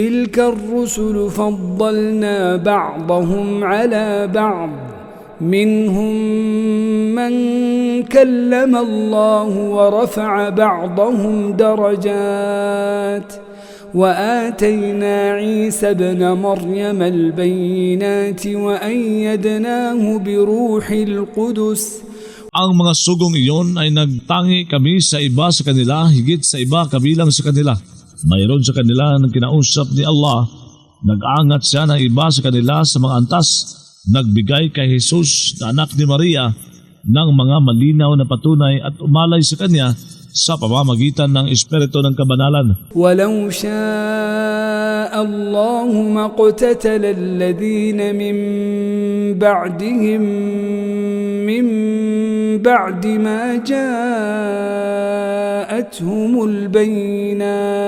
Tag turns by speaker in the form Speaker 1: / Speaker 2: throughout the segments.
Speaker 1: تلك الرسل فضلنا بعضهم على بعض. منهم من كلم الله ورفع بعضهم درجات. وآتينا عيسى ابن مريم البينات وأيدناه بروح القدس.
Speaker 2: Ang mga sugong iyon ay nagtangi kami sa iba sa kanila higit sa iba kabilang sa kanila. Mayroon sa kanila ng kinausap ni Allah, nag-angat siya ng iba sa kanila sa mga antas, nagbigay kay Jesus na anak ni Maria ng mga malinaw na patunay at umalay sa kanya sa pamamagitan ng espiritu ng kabanalan.
Speaker 1: Walau syaa Allah maqtatala alladhina min ba'dihim min بعد ما جاءتهم البينات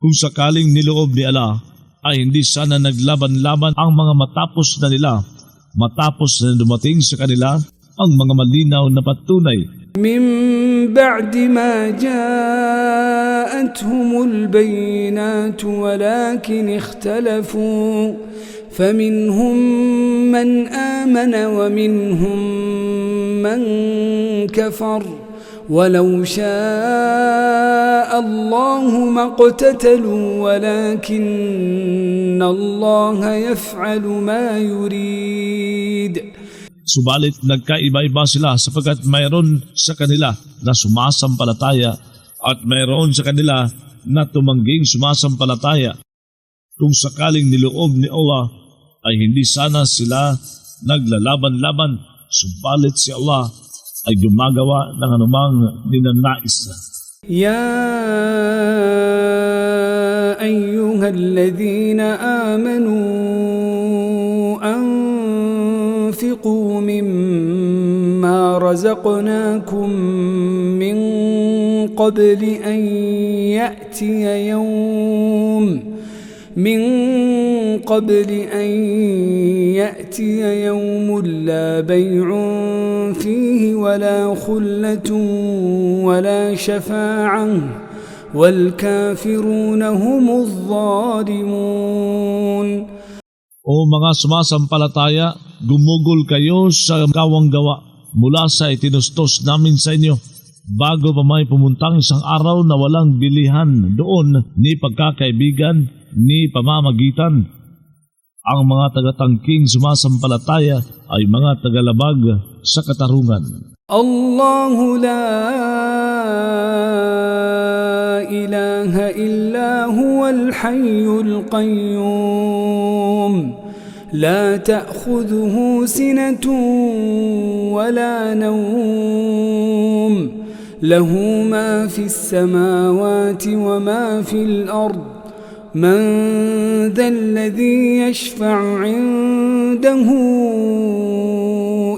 Speaker 2: Kung sakaling niloob ni Allah ay hindi sana naglaban-laban ang mga matapos na nila, matapos na dumating sa kanila ang mga malinaw na patunay
Speaker 1: من بعد ما جاءتهم البينات ولكن اختلفوا فمنهم من آمن ومنهم من كفر ولو شاء الله ما اقتتلوا ولكن الله يفعل ما يريد
Speaker 2: Subalit nagkaiba-iba sila sapagkat mayroon sa kanila na sumasampalataya at mayroon sa kanila na tumangging sumasampalataya. Kung sakaling niloob ni Allah ay hindi sana sila naglalaban-laban, subalit si Allah ay gumagawa ng anumang ninanais na.
Speaker 1: يا أيها الذين آمنوا أنفقوا مما رزقناكم من قبل أن يأتي يوم من قبل أن يأتي يوم لا بيع فيه ولا خلة ولا شفاعة والكافرون هم الظالمون
Speaker 2: O mga sumasampalataya, gumugol kayo sa kawang gawa mula sa itinustos namin sa inyo bago pa may pumuntang isang araw na walang bilihan doon ni pagkakaibigan ni pamamagitan. Ang mga tagatangking sumasampalataya ay mga tagalabag sa katarungan.
Speaker 1: الله لا إله إلا هو الحي القيوم لا تأخذه سنة ولا نوم له ما في السماوات وما في الأرض من ذا الذي يشفع عنده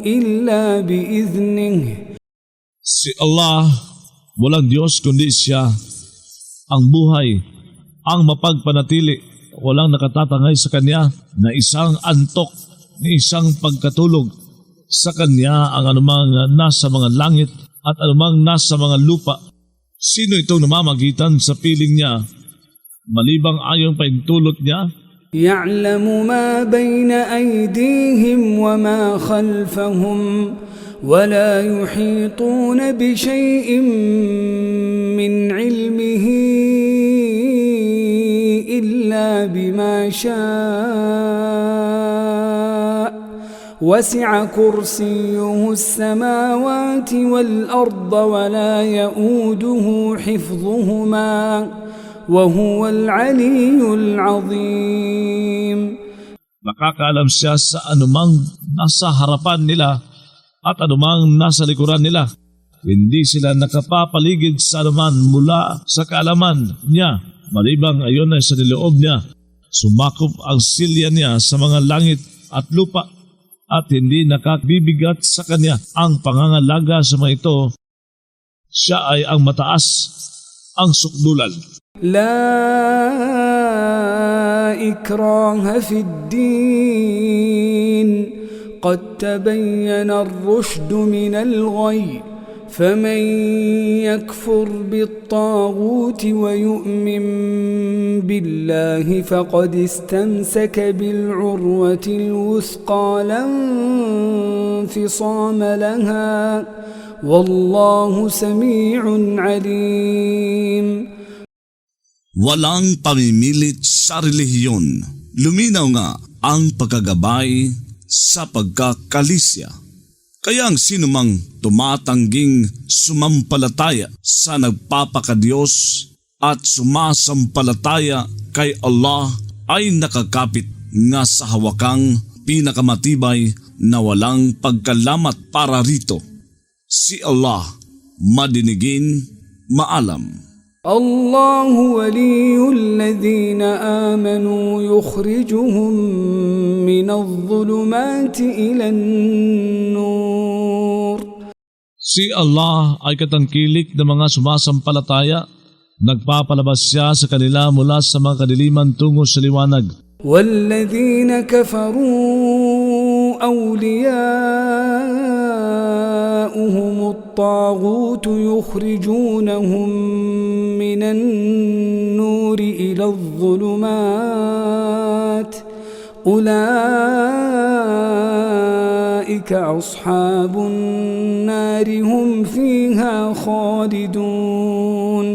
Speaker 1: إلا بإذنه
Speaker 2: Si Allah, walang Diyos kundi siya, ang buhay, ang mapagpanatili, walang nakatatangay sa Kanya na isang antok, ni isang pagkatulog. Sa Kanya ang anumang nasa mga langit at anumang nasa mga lupa. Sino itong namamagitan sa piling niya? Malibang ayong paintulot niya,
Speaker 1: يعلم ما بين أيديهم وما خلفهم ولا يحيطون بشيء من علمه إلا بما شاء وسع كرسيه السماوات والأرض ولا يؤوده حفظهما وهو العلي العظيم
Speaker 2: nakakaalam siya sa anumang nasa harapan nila at anumang nasa likuran nila. Hindi sila nakapapaligid sa anuman mula sa kaalaman niya. Malibang ayon ay sa niloob niya. Sumakop ang silya niya sa mga langit at lupa at hindi nakabibigat sa kanya ang pangangalaga sa mga ito. Siya ay ang mataas, ang sukdulan.
Speaker 1: لا إكراه في الدين قد تبين الرشد من الغي فمن يكفر بالطاغوت ويؤمن بالله فقد استمسك بالعروة الوثقى لا انفصام لها والله سميع عليم
Speaker 3: Walang pamimilit sa relihiyon. Luminaw nga ang pagkagabay sa pagkakalisya. Kaya ang sinumang tumatangging sumampalataya sa nagpapakadiyos at sumasampalataya kay Allah ay nakakapit nga sa hawakang pinakamatibay na walang pagkalamat para rito. Si Allah madinigin, maalam.
Speaker 1: الله ولي الذين آمنوا يخرجهم من الظلمات إلى النور
Speaker 2: Si Allah ay katangkilik ng mga sumasampalataya. Nagpapalabas siya sa kanila mula sa mga kadiliman tungo sa liwanag.
Speaker 1: والذين كفروا أولياؤهم الطاغوت يخرجونهم من النور إلى الظلمات أولئك أصحاب النار هم فيها خالدون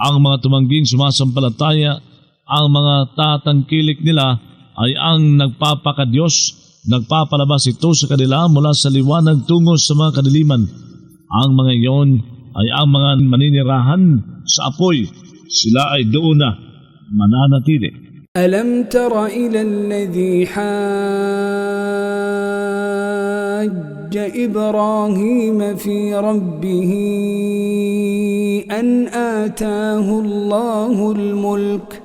Speaker 2: Ang mga tumangging sumasampalataya, ang mga tatangkilik nila ay ang nagpapakadiyos. Nagpapalabas ito sa kanila mula sa liwanag tungo sa mga kadiliman. Ang mga iyon ay ang mga maninirahan sa apoy. Sila ay doon na mananatili.
Speaker 1: ألم تر إلى الذي حاج إبراهيم في ربه أن آتاه الله الملك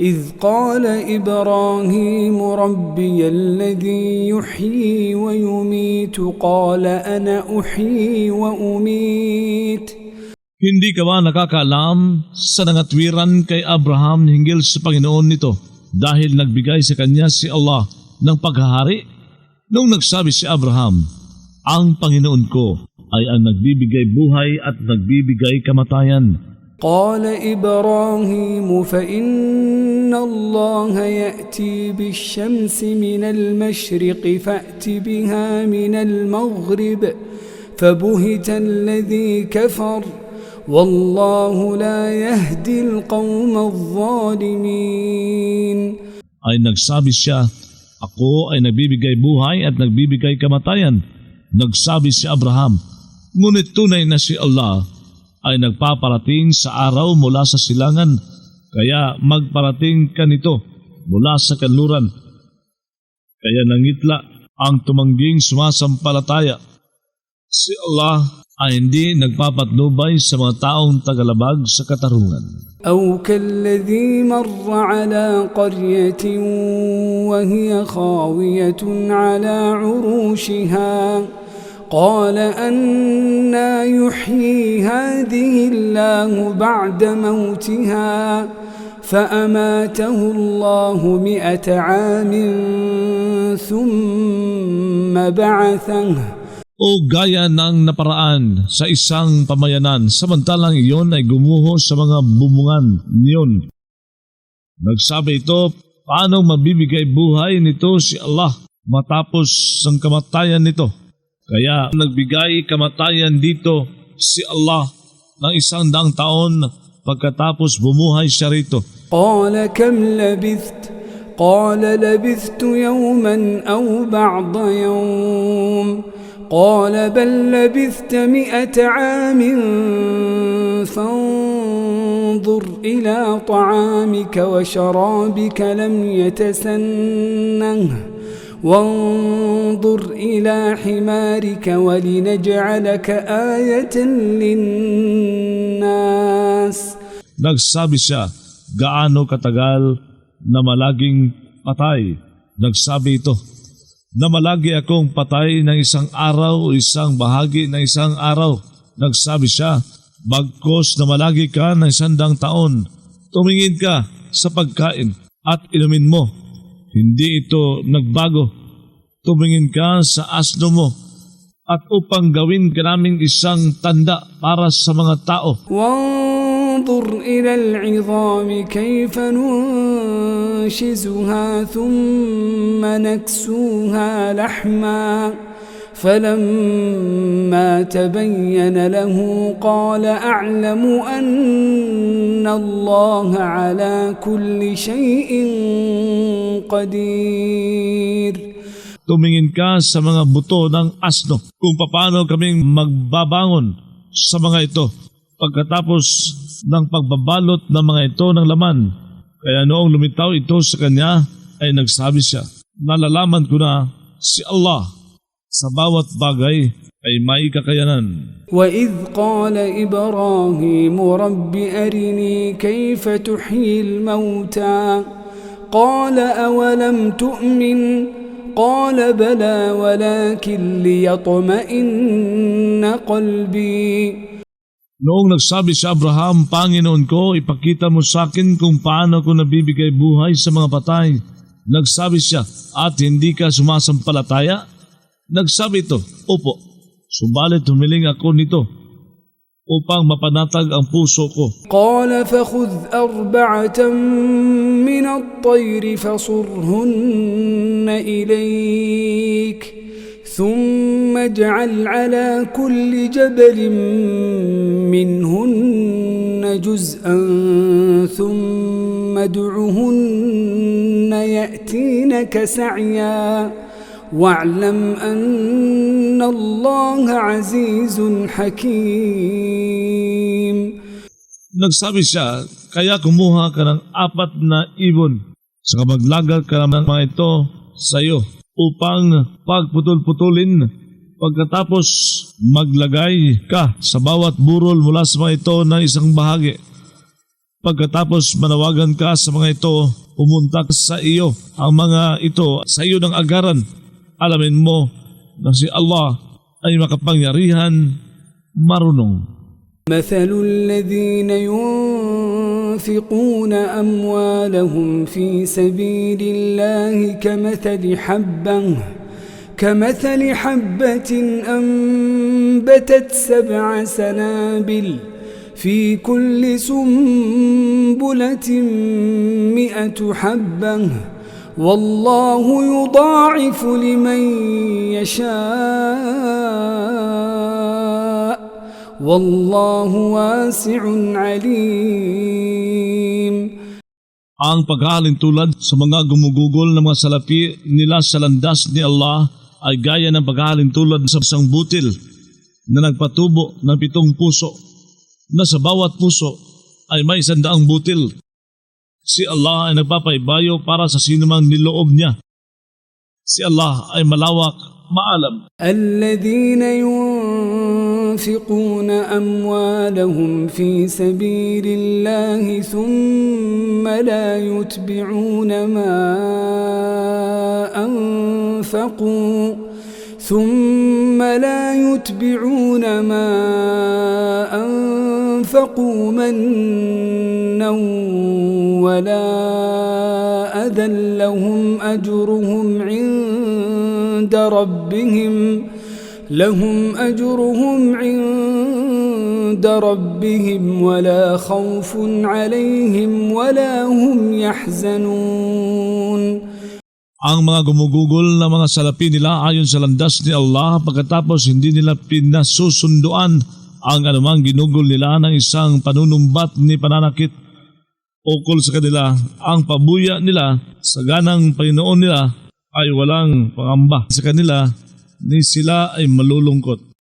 Speaker 1: إذ قال إبراهيم ربي الذي يحيي ويميت قال أنا أحيي وأميت
Speaker 2: Hindi ka ba nakakaalam sa nangatwiran kay Abraham hinggil sa Panginoon nito dahil nagbigay sa kanya si Allah ng paghahari? Nung nagsabi si Abraham, ang Panginoon ko ay ang nagbibigay buhay at nagbibigay kamatayan.
Speaker 1: قال إبراهيم فإن الله يأتي بالشمس من المشرق فأت بها من المغرب فبهت الذي كفر والله لا يهدي القوم الظالمين
Speaker 2: Ay nagsabi siya, ako ay nagbibigay buhay at nagbibigay kamatayan. Nagsabi si Abraham, ngunit tunay na si Allah ay nagpaparating sa araw mula sa silangan, kaya magparating ka nito mula sa kanluran. Kaya nangitla ang tumangging sumasampalataya. Si Allah ay hindi nagpapatnubay sa mga taong tagalabag sa katarungan.
Speaker 1: أو كالذي مر على قرية وهي خاوية على عروشها قال أنا يحيي هذه الله بعد موتها فأماته الله مئة عام ثم بعثه
Speaker 2: o gaya ng naparaan sa isang pamayanan samantalang iyon ay gumuho sa mga bumungan niyon. Nagsabi ito, paano mabibigay buhay nito si Allah matapos ang kamatayan nito? Kaya nagbigay kamatayan dito si Allah ng isang dang taon pagkatapos bumuhay siya rito.
Speaker 1: Qala kam labitht? قال لبثت يوما أو بعض يوم قال بل لبثت مئة عام فانظر إلى طعامك وشرابك لم يتسنه وانظر إلى حمارك ولنجعلك آية للناس
Speaker 2: Nagsabi siya, gaano katagal na malaging patay. Nagsabi ito, na malagi akong patay ng isang araw o isang bahagi ng isang araw. Nagsabi siya, bagkos na malagi ka ng isandang taon, tumingin ka sa pagkain at inumin mo. Hindi ito nagbago. Tumingin ka sa asno mo at upang gawin ka naming isang tanda para sa mga tao.
Speaker 1: وانظر إلى العظام كيف ننشزها ثم نكسوها لحما فلما تبين له قال أعلم أن الله على كل شيء قدير
Speaker 2: Tumingin ka sa mga buto ng asno kung paano kaming magbabangon sa mga ito pagkatapos ng pagbabalot ng mga ito ng laman. Kaya noong lumitaw ito sa kanya ay nagsabi siya, nalalaman ko na si Allah sa bawat bagay ay may kakayanan.
Speaker 1: وإذ قال إبراهيم رب أرني كيف تحيي الموتى قال أولم تؤمن قال بلى ولكن ليطمئن قلبي
Speaker 2: Noong nagsabi si Abraham, Panginoon ko, ipakita mo sa akin kung paano ko nabibigay buhay sa mga patay. Nagsabi siya, at hindi ka sumasampalataya? Nagsabi ito, Opo, subalit humiling ako nito upang mapanatag ang puso ko.
Speaker 1: قال فخذ أربعة من الطير فصرهن إليك ثم اجعل على كل جبل منهن جزءا ثم ادعهن يأتينك سعيا واعلم أن الله عزيز حكيم
Speaker 2: Nagsabi siya, kaya kumuha ka ng apat na ibon. Saka maglaga ka ng mga ito sa iyo upang pagputol-putulin pagkatapos maglagay ka sa bawat burol mula sa mga ito ng isang bahagi. Pagkatapos manawagan ka sa mga ito, pumunta sa iyo ang mga ito sa iyo ng agaran. Alamin mo na si Allah ay makapangyarihan, marunong.
Speaker 1: مثل الذين ينفقون أموالهم في سبيل الله كمثل حبة كمثل حبة أنبتت سبع سنابل في كل سنبلة مئة حبة والله يضاعف لمن يشاء والله واسع عليم
Speaker 2: ang paghahalin tulad sa mga gumugugol ng mga salapi nila sa landas ni Allah ay gaya ng paghahalin tulad sa isang butil na nagpatubo ng pitong puso na sa bawat puso ay may isandaang butil. Si Allah ay nagpapaibayo para sa sinumang niloob niya. Si Allah ay malawak, maalam.
Speaker 1: الذين ينفقون أموالهم في سبيل الله ثم لا يتبعون ما أنفقوا ثم لا يتبعون ما أنفقوا منا ولا أذى لهم أجرهم عند ربهم لهم أجرهم عند ربهم ولا خوف عليهم ولا هم يحزنون
Speaker 2: Ang mga gumugugol na mga salapi nila ayon sa landas ni Allah pagkatapos hindi nila pinasusunduan ang anumang ginugol nila ng isang panunumbat ni pananakit ukol sa kanila ang pabuya nila sa ganang Panginoon nila ay walang pangamba sa kanila ni sila ay malulungkot.